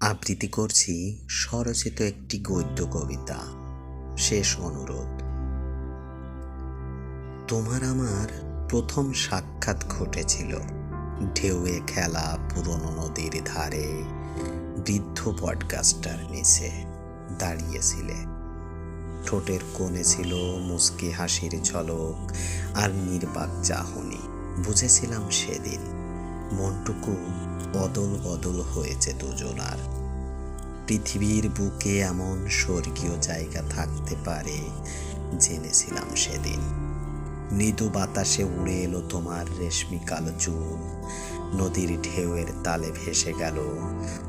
আবৃত্তি করছি স্বরচিত একটি গদ্য কবিতা। শেষ অনুরোধ। তোমার আমার প্রথম সাক্ষাৎ ঘটেছিল। ঢেউয়ে খেলা পুরনো নদীর ধারে, বৃদ্ধ পডকাস্টার নিচে দাঁড়িয়েছিলে। ঠোঁটের কোণে ছিল মুস্কি হাসির ঝলক আর নির্বাক চাহনি, বুঝেছিলাম সেদিন। মনটুকু অদল বদল হয়েছে দুজনার। পৃথিবীর বুকে এমন স্বর্গীয় জায়গা থাকতে পারে, জেনেছিলাম সেদিন। মৃদু বাতাসে উড়ে এলো তোমার রেশমি কালো চুল। নদীর ঢেউয়ের তালে ভেসে গেল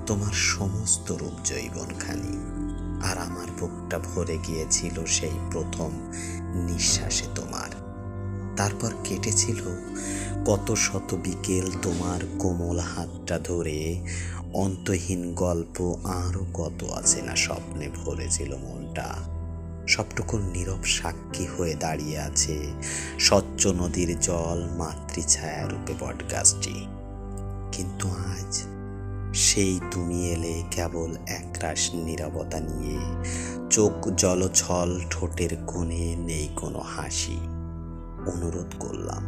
তোমার সমস্ত রূপ জৈবনখানি। আর আমার বুকটা ভরে গিয়েছিল সেই প্রথম নিঃশ্বাসে তোমার। তারপর কেটেছিল কত শত বিকেল তোমার কোমল হাতটা ধরে। অন্তহীন গল্প আরও কত আছে না স্বপ্নে ভরেছিল মনটা। সবটুকুর নীরব সাক্ষী হয়ে দাঁড়িয়ে আছে স্বচ্ছ নদীর জল মাতৃছায়া রূপে বটগাছটি। কিন্তু আজ সেই তুমি এলে কেবল একরাশ নীরবতা নিয়ে। চোখ জলছল ঠোঁটের কোণে নেই কোনো হাসি। অনুরোধ করলাম।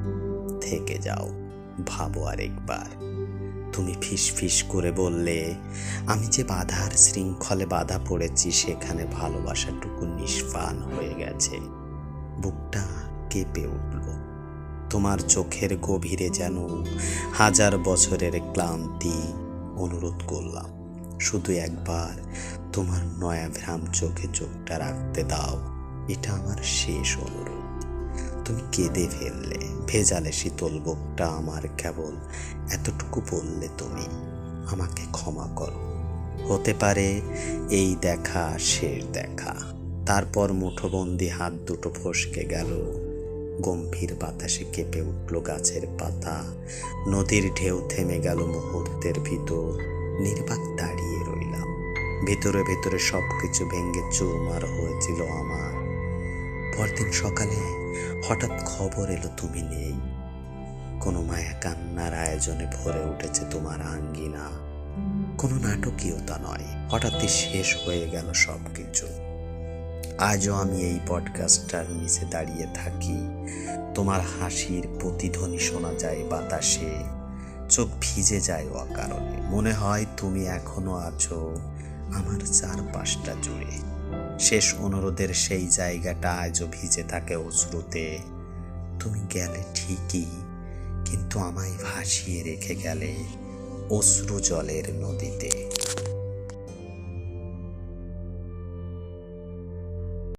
থেকে যাও, ভাবো আরেকবার। তুমি ফিস ফিস করে বললে, আমি যে বাধার শৃঙ্খলে বাধা পড়েছি, সেখানে ভালোবাসাটুকু নিষ্পান হয়ে গেছে। বুকটা কেঁপে উঠল। তোমার চোখের গভীরে যেন হাজার বছরের ক্লান্তি অনুরোধ করলাম। শুধু একবার তোমার নয়াভ্রাম চোখে চোখটা রাখতে দাও। এটা আমার শেষ অনুরোধ। তুমি কেঁদে ফেললে, ভেজালে শীতল বুকটা আমার কেবল। এতটুকু বললে তুমি আমাকে ক্ষমা করো। হতে পারে এই দেখা শেষ দেখা। তারপর মুঠোবন্দি হাত দুটো ফসকে গেল। গম্ভীর বাতাসে কেঁপে উঠল গাছের পাতা। নদীর ঢেউ থেমে গেল মুহূর্তের ভিতর। নির্বাক দাঁড়িয়ে রইলাম। ভেতরে ভেতরে সব কিছু ভেঙে চুরমার হয়েছিল আমার। পরদিন সকালে হঠাৎ খবর এলো, তুমি নেই। কোনো মায়া কান্নার আয়োজনে ভরে উঠেছে তোমার আঙ্গিনা। কোনো নাটকীয়তা নয়। হঠাৎই শেষ হয়ে গেল সব কিছু আজও আমি এই পডকাস্টটার নিচে দাঁড়িয়ে থাকি। তোমার হাসির প্রতিধ্বনি শোনা যায় বাতাসে। চোখ ভিজে যায় অকারণে। মনে হয় তুমি এখনও আছো আমার চারপাশটা জুড়ে। শেষ অনুরোধের সেই জায়গাটা আজও ভিজে থাকে অশ্রুতে। তুমি গেলে ঠিকই, কিন্তু আমায় ভাসিয়ে রেখে গেলে অশ্রু জলের নদীতে।